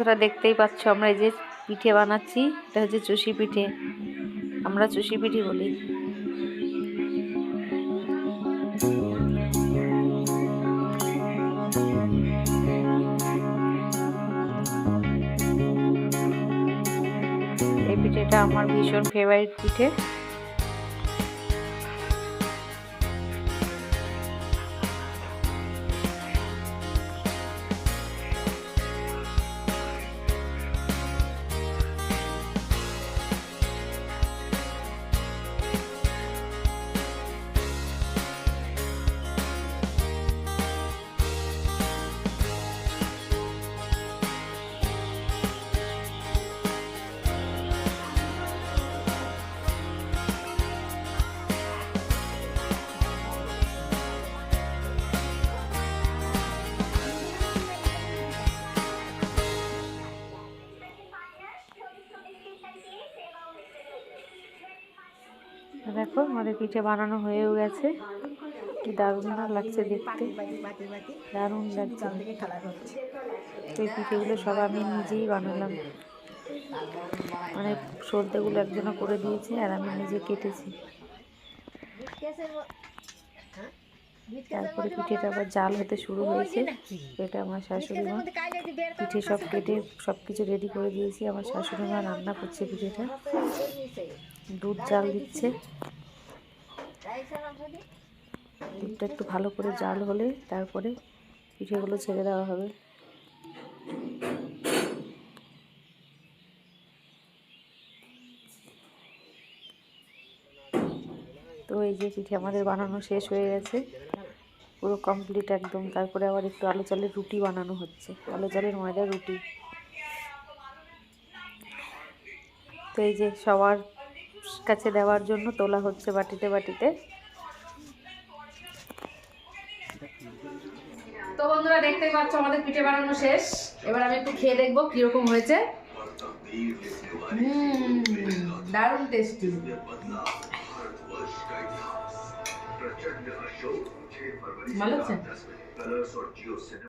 বন্ধুরা দেখতেই পাচ্ছ আমরা এই যে পিঠে বানাচ্ছি, এটা হচ্ছে চুষি পিঠে। আমরা চুষি পিঠে বলি। এই পিঠেটা আমার ভীষণ ফেভারিট পিঠে। দেখো আমাদের পিঠে বানানো হয়েও গেছে। কি দারুণ না লাগছে দেখতে। দারুণ লাগছে। এই পিঠেগুলো সব আমি নিজেই বানালাম। মানে সর্দেগুলো একজনে করে দিয়েছে আর আমি নিজে কেটেছি। তারপরে পিঠেটা আবার জাল হতে শুরু হয়েছে। এটা আমার শাশুড়ি মা। পিঠে সব কেটে সব কিছু রেডি করে দিয়েছি। আমার শাশুড়ি মা রান্না করছে পিঠেটা। দুধ জাল দিচ্ছে। দুধটা একটু ভালো করে জাল হলে তারপরে পিঠেগুলো ছেড়ে দেওয়া হবে। তো এই যে পিঠে আমাদের বানানো শেষ হয়ে গেছে। পুরো কমপ্লিট একদম। তারপরে আবার একটু আলু চালের রুটি বানানো হচ্ছে। আলু চালের ময়দার রুটি। তো এই যে সবার কাছে দেওয়ার জন্য তোলা হচ্ছে বাটিতে বাটিতে। তো বন্ধুরা দেখতে পাচ্ছ আমাদের পিঠে বানানো শেষ। এবার আমি একটু খেয়ে দেখব কীরকম হয়েছে। দারুণ টেস্টি ভালো হচ্ছে